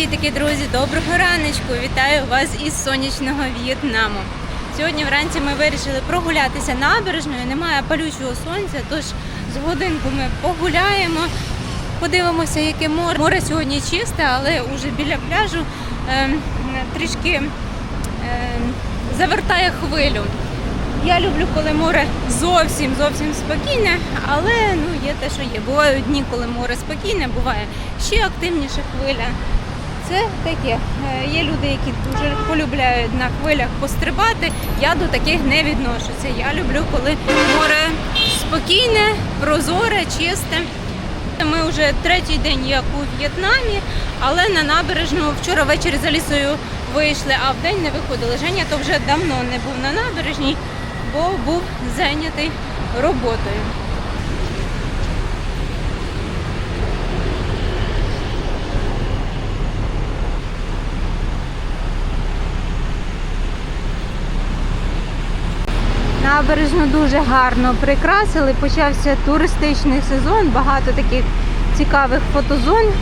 Привітики, друзі! Доброго раночку! Вітаю вас із сонячного В'єтнаму. Сьогодні вранці ми вирішили прогулятися набережною. Немає палючого сонця, тож з годинку ми погуляємо, подивимося, яке море. Море сьогодні чисте, але уже біля пляжу ем, трішки ем, завертає хвилю. Я люблю, коли море зовсім зовсім спокійне, але ну є те, що є. Бувають дні, коли море спокійне, буває ще активніша хвиля. Це таке. Е, Є люди, які дуже полюбляють на хвилях пострибати. Я до таких не відношуся. Я люблю, коли море спокійне, прозоре, чисте. Ми вже третій день як у В'єтнамі, але на набережну вчора ввечері за лісою вийшли, а вдень не виходили. Женя то вже давно не був на набережній, бо був зайнятий роботою. Набережну дуже гарно прикрасили. Почався туристичний сезон, багато таких цікавих фотозон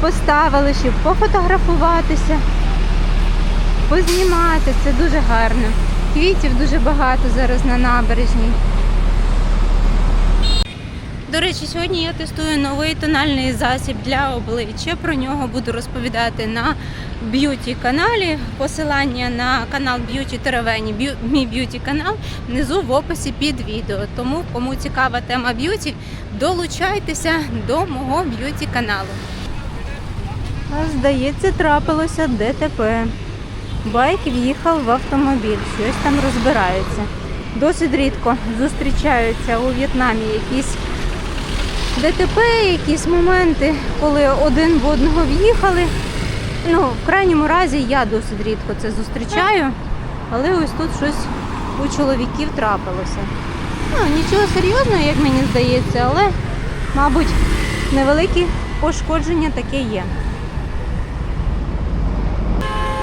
поставили, щоб пофотографуватися, познімати. Це дуже гарно. Квітів дуже багато зараз на набережній. До речі, сьогодні я тестую новий тональний засіб для обличчя. Про нього буду розповідати на б'юті каналі. Посилання на канал Б'юті Теревені, мій б'юті канал внизу в описі під відео. Тому, кому цікава тема б'юті, долучайтеся до мого б'юті каналу. Здається, трапилося ДТП. Байк в'їхав в автомобіль, щось там розбирається. Досить рідко зустрічаються у В'єтнамі якісь ДТП, якісь моменти, коли один в одного в'їхали. Ну, в крайньому разі я досить рідко це зустрічаю, але ось тут щось у чоловіків трапилося. Ну, нічого серйозного, як мені здається, але, мабуть, невеликі пошкодження таке є.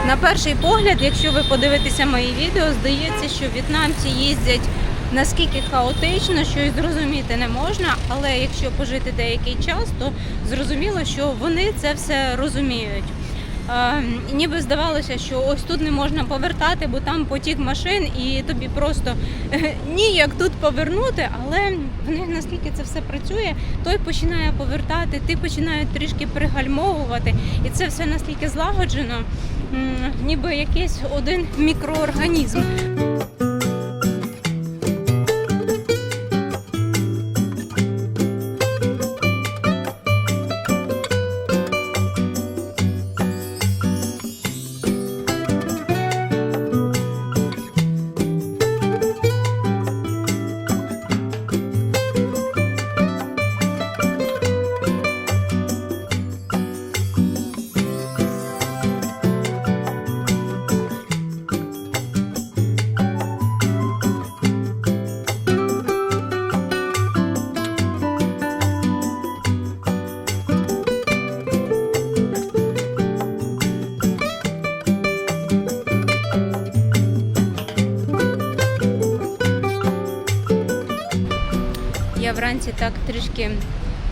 На перший погляд, якщо ви подивитеся мої відео, здається, що в'єтнамці їздять наскільки хаотично, що і зрозуміти не можна. Але якщо пожити деякий час, то зрозуміло, що вони це все розуміють. Ніби здавалося, що ось тут не можна повертати, бо там потік машин, і тобі просто ніяк тут повернути, але в них наскільки це все працює, той починає повертати, ти починаєш трішки пригальмовувати, і це все настільки злагоджено, ніби якийсь один мікроорганізм. Я вранці так трішки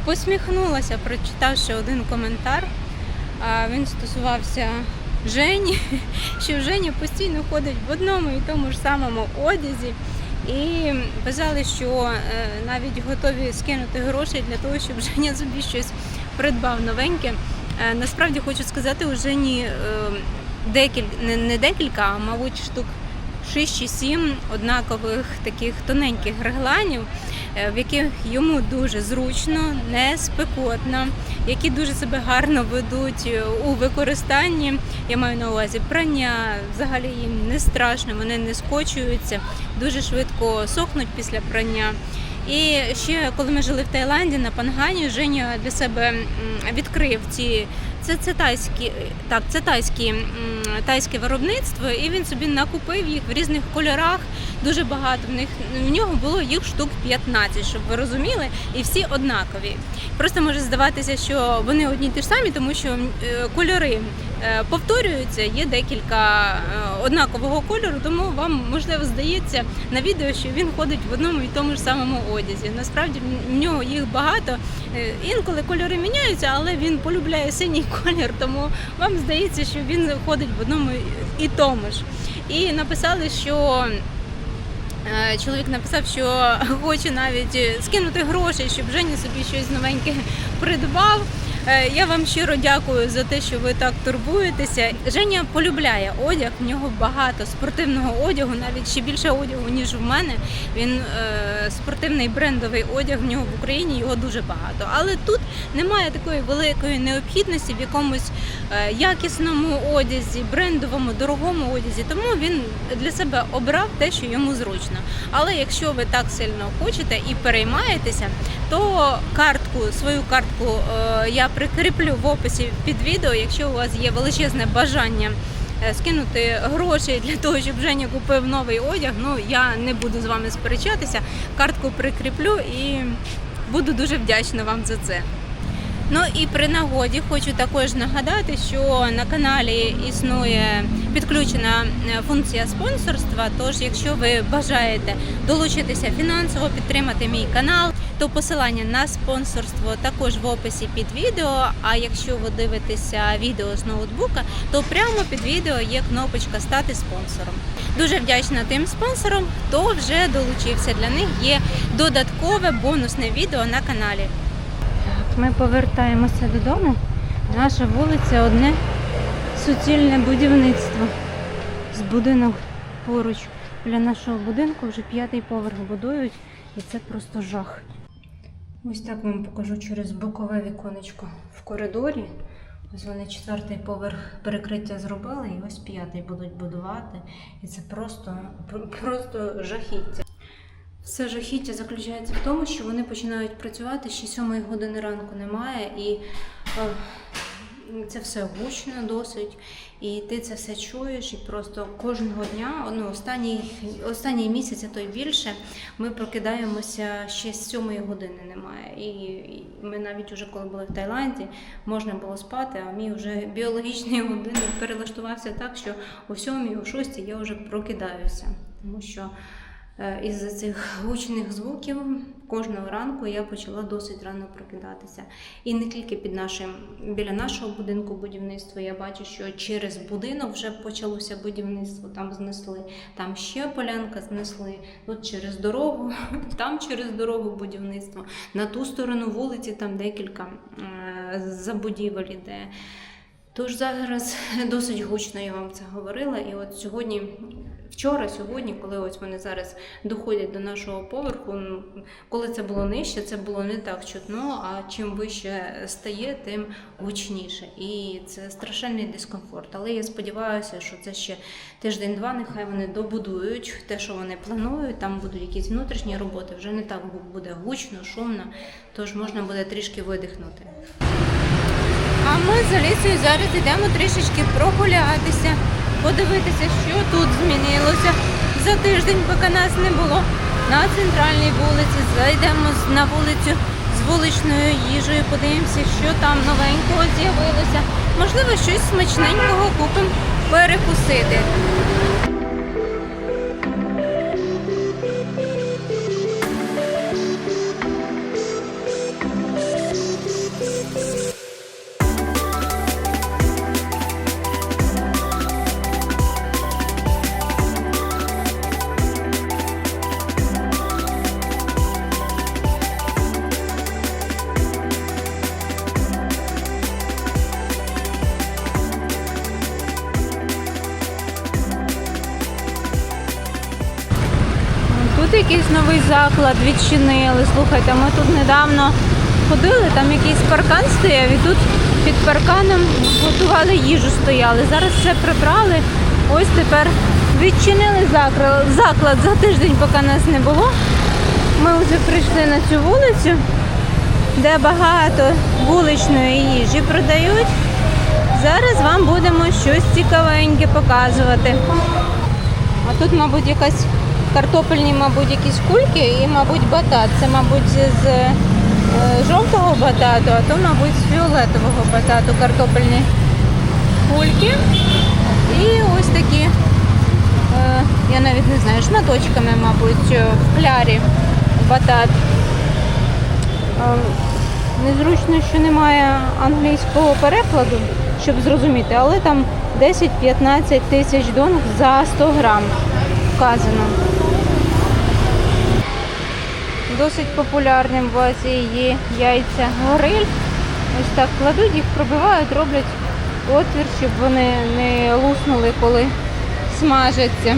посміхнулася, прочитавши один коментар. Він стосувався Жені, що Женя постійно ходить в одному і тому ж самому одязі. І писали, що е, навіть готові скинути гроші для того, щоб Женя собі щось придбав новеньке. Е, Насправді хочу сказати, у Жені е, декілька, не, декілька, а мабуть, штук 6 чи 7 однакових таких тоненьких регланів, в яких йому дуже зручно, не спекотно, які дуже себе гарно ведуть е, у використанні. Я маю на увазі прання, взагалі їм не страшно, вони не скочуються, дуже швидко сохнуть після прання. І ще коли ми жили в Таїланді на Пангані, Женя для себе відкрив ці. Це, це тайські, так, це тайські, тайське виробництво, і він собі накупив їх в різних кольорах. Дуже багато в них в нього було їх штук 15, щоб ви розуміли, і всі однакові. Просто може здаватися, що вони одні ті ж самі, тому що е, кольори повторюються, є декілька е, однакового кольору, тому вам можливо здається на відео, що він ходить в одному і тому ж самому одязі. Насправді в нього їх багато, Е, Інколи кольори міняються, але він полюбляє синій колір, тому вам здається, що він ходить в одному і тому ж. І написали, що е, чоловік написав, що хоче навіть е, скинути гроші, щоб Женя собі щось новеньке придбав. Е, Я вам щиро дякую за те, що ви так турбуєтеся. Женя полюбляє одяг, в нього багато спортивного одягу, навіть ще більше одягу, ніж в мене. Він е, спортивний брендовий одяг в нього в Україні, його дуже багато. Але тут немає такої великої необхідності в якомусь е, якісному одязі, брендовому, дорогому одязі. Тому він для себе обрав те, що йому зручно. Але якщо ви так сильно хочете і переймаєтеся, то картку, свою картку я прикріплю в описі під відео, якщо у вас є величезне бажання. е, Скинути гроші для того, щоб Женя купив новий одяг. Ну я не буду з вами сперечатися. Картку прикріплю і буду дуже вдячна вам за це. Ну і при нагоді хочу також нагадати, що на каналі існує підключена е, функція спонсорства. Тож, якщо ви бажаєте долучитися фінансово, підтримати мій канал, то посилання на спонсорство також в описі під відео. А якщо ви дивитеся відео з ноутбука, то прямо під відео є кнопочка Стати спонсором. Дуже вдячна тим спонсорам, хто вже долучився. Для них є додаткове бонусне відео на каналі. Ми повертаємося додому. Наша вулиця одне суцільне будівництво. З будинок поруч біля нашого будинку вже п'ятий поверх будують, і це просто жах. Ось так вам покажу через бокове віконечко в коридорі. Ось вони четвертий поверх перекриття зробили, і ось п'ятий будуть будувати. І це просто, просто жахіття. Все жахіття заключається в тому, що вони починають працювати ще сьомої години ранку немає, і е, це все гучно досить. І ти це все чуєш, і просто кожного дня, ну останній, останній місяць, а то й більше, ми прокидаємося ще з сьомої години немає. І, і ми навіть уже коли були в Таїланді, можна було спати, а мій вже біологічний годинник перелаштувався так, що о сьомій, о шостій я вже прокидаюся. Тому що Е, Із-за цих гучних звуків кожного ранку я почала досить рано прокидатися. І не тільки під нашим, біля нашого будинку будівництва. Я бачу, що через будинок вже почалося будівництво, там знесли, там ще полянка знесли, тут через дорогу, там через дорогу будівництво. На ту сторону вулиці там декілька забудівель іде. Тож зараз досить гучно я вам це говорила. І от сьогодні, вчора, сьогодні, коли ось вони зараз доходять до нашого поверху, коли це було нижче, це було не так чутно. А чим вище стає, тим гучніше. І це страшенний дискомфорт. Але я сподіваюся, що це ще тиждень-два. Нехай вони добудують те, що вони планують. Там будуть якісь внутрішні роботи. Вже не так буде гучно, шумно, тож можна буде трішки видихнути. А ми з Алісою зараз йдемо трішечки прогулятися, подивитися, що тут змінилося за тиждень, поки нас не було. На центральній вулиці зайдемо на вулицю з вуличною їжею, подивимося, що там новенького з'явилося. Можливо, щось смачненького купимо перекусити. Тут якийсь новий заклад відчинили. Слухайте, ми тут недавно ходили, там якийсь паркан стояв, і тут під парканом готували їжу стояли. Зараз все прибрали. Ось тепер відчинили заклад, заклад за тиждень, поки нас не було. Ми вже прийшли на цю вулицю, де багато вуличної їжі продають. Зараз вам будемо щось цікавеньке показувати. А тут, мабуть, якась картопельні, мабуть, якісь кульки і, мабуть, батат. Це, мабуть, з е, жовтого батату, а то, мабуть, з фіолетового батату картопельні кульки. І ось такі, е, я навіть не знаю, шматочками, мабуть, в клярі батат. Е, Незручно, що немає англійського перекладу, щоб зрозуміти, але там 10-15 тисяч донг за 100 грам вказано. Досить популярним в Азії є яйця гориль. Ось так кладуть їх, пробивають, роблять отвір, щоб вони не луснули, коли смажаться.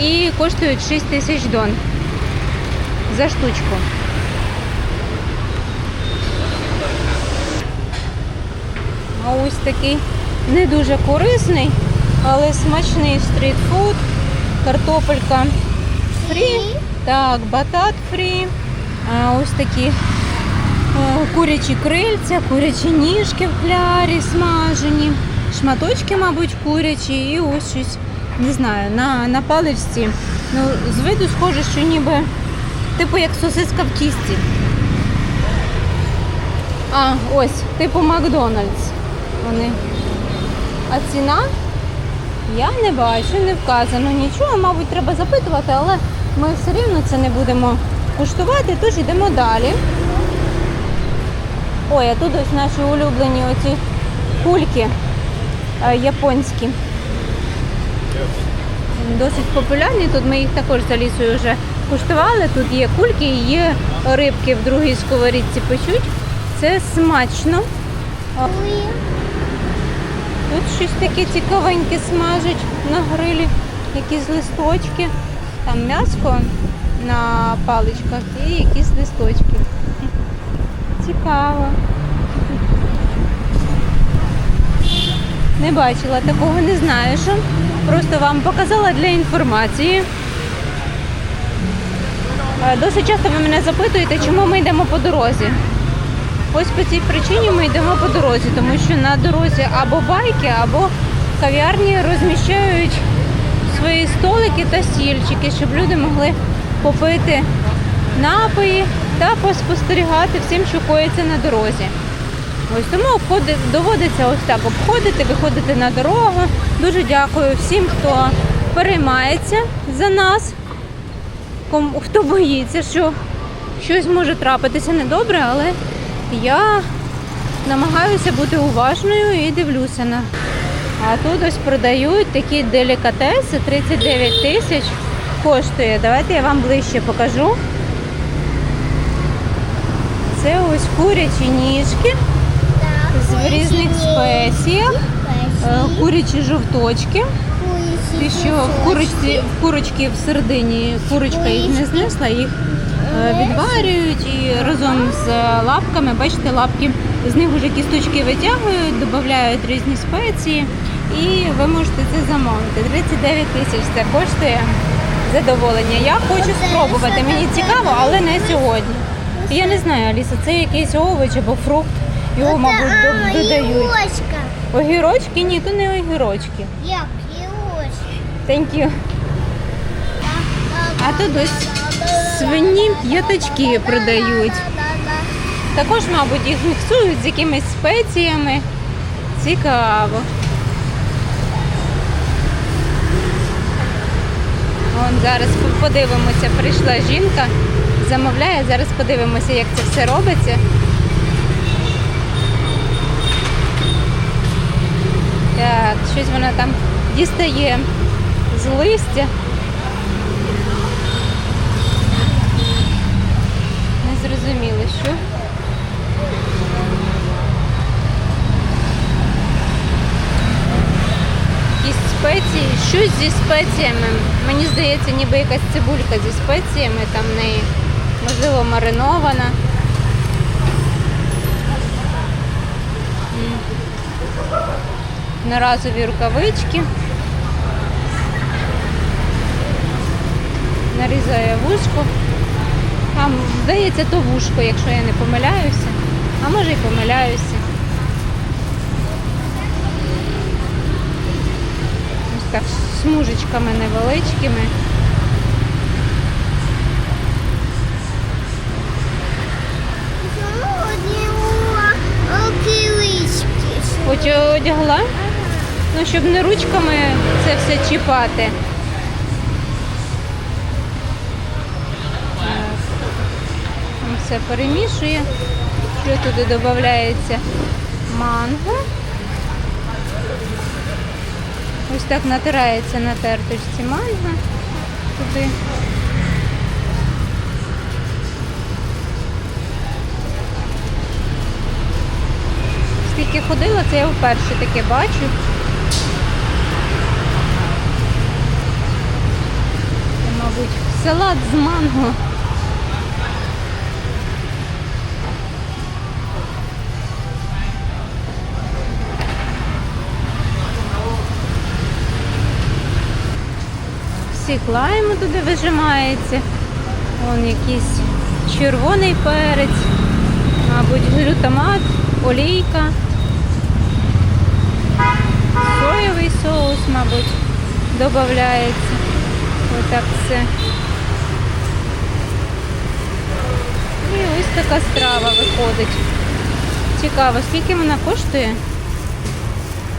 І коштують 6 тисяч дон за штучку. А ось такий не дуже корисний, але смачний стрітфуд, картопелька фрі, так, батат фрі, ось такі е, курячі крильця, курячі ніжки в клярі смажені, шматочки, мабуть, курячі, і ось щось, не знаю, на, на паличці. Ну, з виду схоже, що ніби типу як сосиска в тісті. А, ось, типу Макдональдс. Вони. А ціна? Я не бачу, не вказано нічого, мабуть, треба запитувати, але ми все рівно це не будемо куштувати, тож йдемо далі. Ой, а тут ось наші улюблені оці кульки е, японські. Досить популярні. Тут ми їх також за лісою вже куштували. Тут є кульки і є рибки в другій сковорідці печуть. Це смачно. Тут щось таке цікавеньке смажать на грилі, якісь листочки. Там м'яско на паличках і якісь листочки. Цікаво. Не бачила такого, не знаю що. Просто вам показала для інформації. Е, Досить часто ви мене запитуєте, чому ми йдемо по дорозі. Ось по цій причині ми йдемо по дорозі, тому що на дорозі або байки, або кав'ярні розміщають свої столики та стільчики, щоб люди могли попити напої та поспостерігати всім, що коїться на дорозі. Ось тому доводиться ось так обходити, виходити на дорогу. Дуже дякую всім, хто переймається за нас, хто боїться, що щось може трапитися недобре, але я намагаюся бути уважною і дивлюся на. А тут ось продають такі делікатеси 39 тисяч коштує. Давайте я вам ближче покажу. Це ось курячі ніжки з різних спеціях, е, курячі жовточки. Ті, що в курочці, в курочки в середині курочка їх не знесла, їх е, відварюють і разом з лапками, бачите, лапки, з них вже кісточки витягують, додають різні спеції і ви можете це замовити. 39 тисяч це коштує задоволення. Я хочу спробувати. Мені цікаво, але не сьогодні. Я не знаю, Аліса, це якийсь овоч або фрукт. Його, мабуть, додають. Ігрушка. Огірочки? Ні, то не огірочки. Як. Thank you. А тут ось свині п'ятачки продають. Також, мабуть, їх міксують з якимись спеціями. Цікаво. Вон зараз подивимося, прийшла жінка, замовляє, зараз подивимося, як це все робиться. Так, щось вона там дістає з листя. Не зрозуміло, що. Якісь спеції, щось зі спеціями. Мені здається, ніби якась цибулька зі спеціями, там в неї, можливо, маринована. Наразові рукавички. Нарізає вушко. Там, здається, то вушко, якщо я не помиляюся. А може і помиляюся. Ось так смужечками невеличкими. Хоч одягла, ну щоб не ручками це все чіпати. Все перемішує. Щось туди додається манго. Ось так натирається на терточці манго туди. Скільки ходила, це я вперше таке бачу. Це, мабуть, салат з манго. Всі лайму туди вижимається. Вон якийсь червоний перець, мабуть, глютамат, олійка, соєвий соус, мабуть, додається. Отак все. І ось така страва виходить. Цікаво, скільки вона коштує?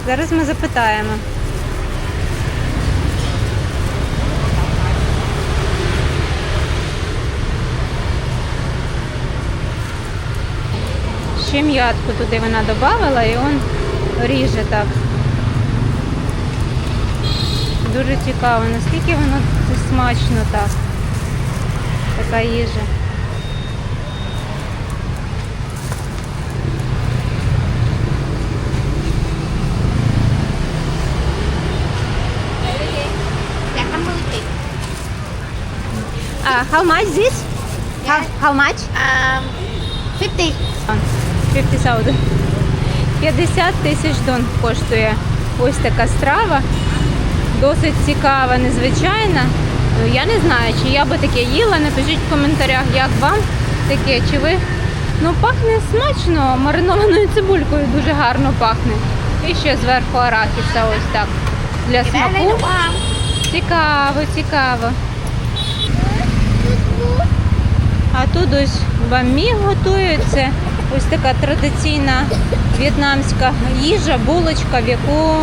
Зараз ми запитаємо. Ще м'ятку туди вона додавала і он ріже так. Дуже цікаво, наскільки воно це смачно так. Така їжа. Uh, how much this? How, how much? Um, 50. 50,000. 50 тисяч дон коштує ось така страва. Досить цікава, незвичайна. Я не знаю, чи я би таке їла. Напишіть в коментарях, як вам таке, чи ви. Ну, пахне смачно, маринованою цибулькою дуже гарно пахне. І ще зверху арахіса ось так. Для смаку. Цікаво, цікаво. А тут ось бамі готується. Ось така традиційна в'єтнамська їжа, булочка, в яку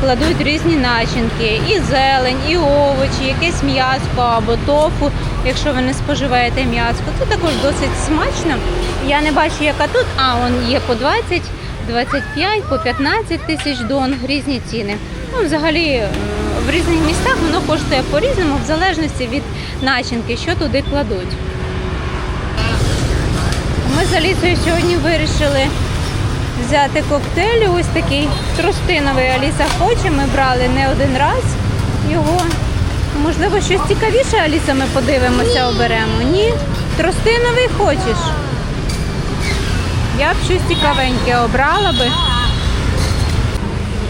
кладуть різні начинки. І зелень, і овочі, якесь м'яско або тофу, якщо ви не споживаєте м'яско. Це також досить смачно. Я не бачу, яка тут, а он є по 20, 25, по 15 тисяч дон, різні ціни. Ну, взагалі е, в різних містах воно коштує по-різному, в залежності від начинки, що туди кладуть. Ми з Алісою сьогодні вирішили взяти коктейль. Ось такий тростиновий Аліса хоче. Ми брали не один раз його. Можливо, щось цікавіше, Аліса, ми подивимося, оберемо. Ні? Тростиновий хочеш? Я б щось цікавеньке обрала би.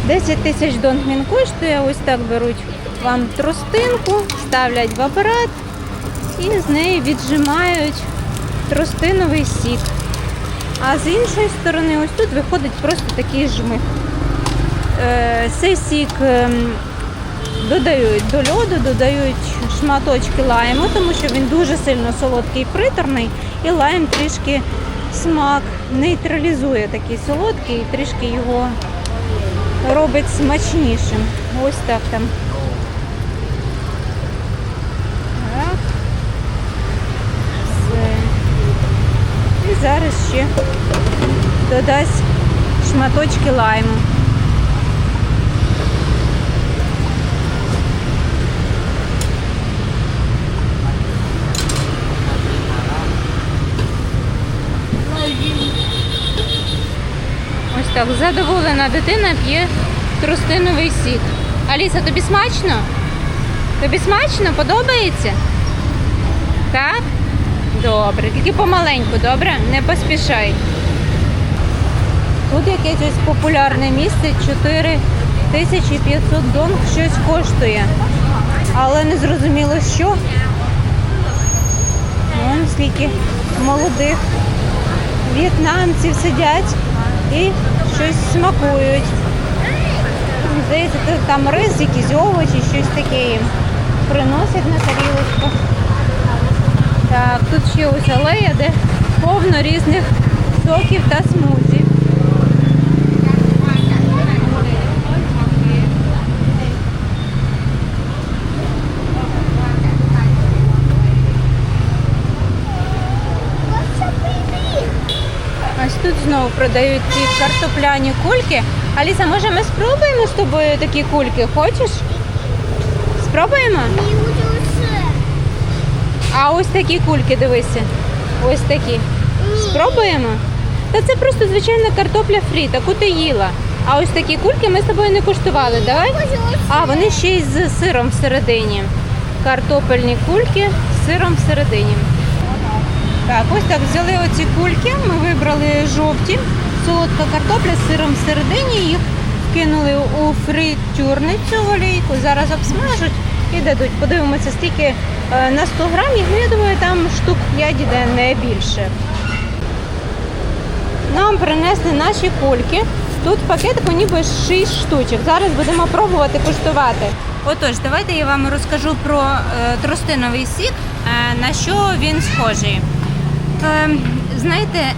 10 тисяч дон він коштує. Ось так беруть вам тростинку, ставлять в апарат і з неї віджимають тростиновий сік. А з іншої сторони, ось тут виходить просто такий жмих. Е, Цей сік ем, додають до льоду, додають шматочки лайму, тому що він дуже сильно солодкий і приторний, і лайм трішки смак нейтралізує такий солодкий і трішки його робить смачнішим. Ось так там. Так. Все. І зараз ще додасть шматочки лайму. Ось так, задоволена дитина п'є тростиновий сік. Аліса, тобі смачно? Тобі смачно? Подобається? Так? Добре, тільки помаленьку, добре? Не поспішай. Тут якесь ось популярне місце 4500 донг щось коштує. Але не зрозуміло що. Вон скільки молодих в'єтнамців сидять і щось смакують. Здається, там рис, якісь овочі, щось таке їм приносять на тарілочку. Так, тут ще ось алея, де повно різних соків та смузі. Ось тут знову продають ці картопляні кульки. Аліса, може ми спробуємо з тобою такі кульки? Хочеш? Спробуємо? А ось такі кульки, дивися. Ось такі. Спробуємо? Та це просто звичайна картопля фрі, таку ти їла. А ось такі кульки ми з тобою не куштували. Давай? А, вони ще й з сиром всередині. Картопельні кульки з сиром всередині. Так, ось так взяли оці кульки, ми вибрали жовті, солодка картопля з сиром всередині, їх кинули у фритюрницю в олійку, зараз обсмажуть і дадуть. Подивимося, скільки на 100 грамів, я думаю, там штук 5 йде, не більше. Нам принесли наші кульки. Тут пакетику ніби 6 штучок. Зараз будемо пробувати куштувати. Отож, давайте я вам розкажу про е, тростиновий сік, е, на що він схожий. Е, знаєте, е,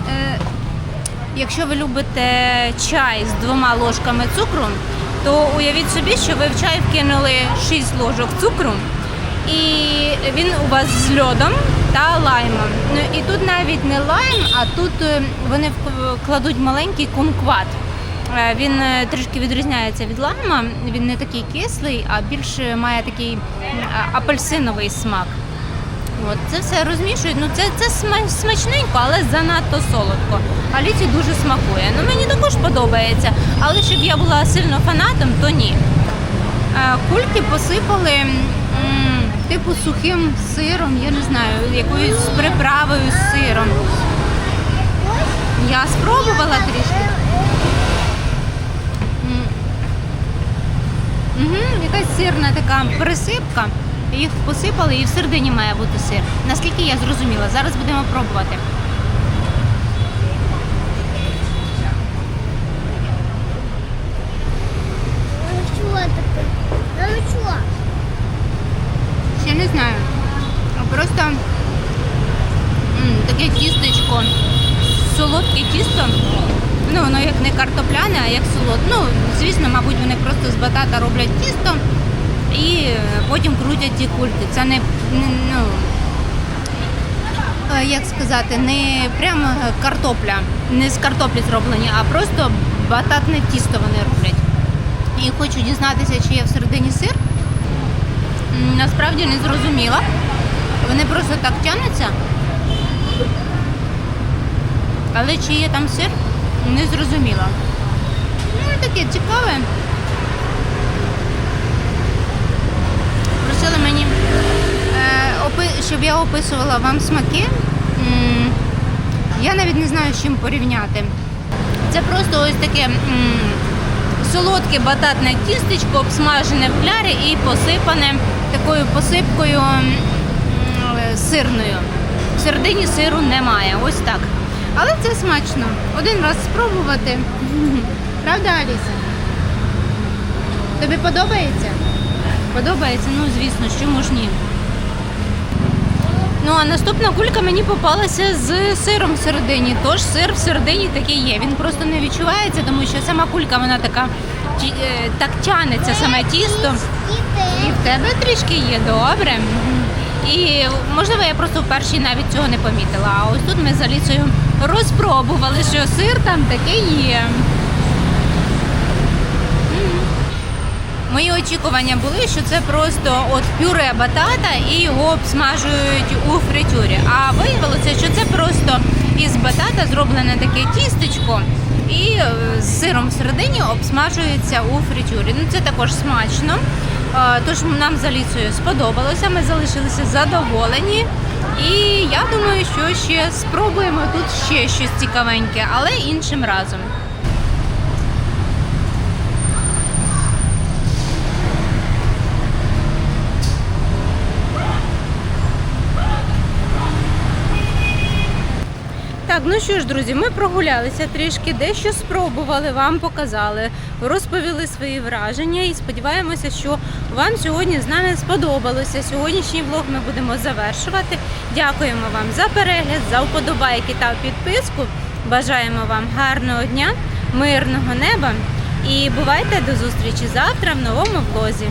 якщо ви любите чай з двома ложками цукру, то уявіть собі, що ви в чай вкинули 6 ложок цукру, і він у вас з льодом та лаймом. Ну і тут навіть не лайм, а тут е, вони кладуть маленький кумкват. Е, Він е, трішки відрізняється від лайма, він не такий кислий, а більше має такий апельсиновий смак. От, це все розмішують. Ну це, це смачненько, але занадто солодко. А ліці дуже смакує. Ну мені також подобається, але щоб я була сильно фанатом, то ні. Кульки посипали типу сухим сиром, я не знаю, якоюсь приправою з сиром. Я спробувала трішки. Угу, якась сирна така присипка. Їх посипали і всередині має бути сир. Наскільки я зрозуміла, зараз будемо пробувати. Не. Просто м, таке тістечко, солодке тісто. Ну, воно як не картопляне, а як солодке. Ну, звісно, мабуть, вони просто з батата роблять тісто і е, потім крутять ті кульки. Це не, не- ну, е, як сказати, не прямо картопля, не з картоплі зроблені, а просто бататне тісто вони роблять. І хочу дізнатися, чи є всередині сир. Насправді не зрозуміла. Вони просто так тянуться. Але чи є там сир, не зрозуміла. Ну, таке цікаве. Просили мені, е, щоб я описувала вам смаки. Я навіть не знаю, з чим порівняти. Це просто ось таке солодке бататне тістечко, обсмажене в клярі і посипане такою посипкою сирною. Всередині сиру немає. Ось так. Але це смачно. Один раз спробувати. Правда, Аліса? Тобі подобається? Подобається? Ну, звісно, чому ж ні. Ну, а наступна кулька мені попалася з сиром всередині. Тож сир всередині такий є. Він просто не відчувається, тому що сама кулька вона така е, так тянеться саме тісто. І в тебе трішки є, добре. І можливо я просто в першій навіть цього не помітила. А ось тут ми з Алісою розпробували, що сир там такий є. Мої очікування були, що це просто от пюре батата і його обсмажують у фритюрі. А виявилося, що це просто із батата зроблене таке тістечко і е, з сиром всередині обсмажується у фритюрі. Ну це також смачно. Е, Тож нам з Алісою сподобалося, ми залишилися задоволені. І я думаю, що ще спробуємо тут ще щось цікавеньке, але іншим разом. Так, ну що ж, друзі, ми прогулялися трішки, дещо спробували, вам показали, розповіли свої враження і сподіваємося, що вам сьогодні з нами сподобалося. Сьогоднішній влог ми будемо завершувати. Дякуємо вам за перегляд, за вподобайки та підписку. Бажаємо вам гарного дня, мирного неба і бувайте до зустрічі завтра в новому влозі.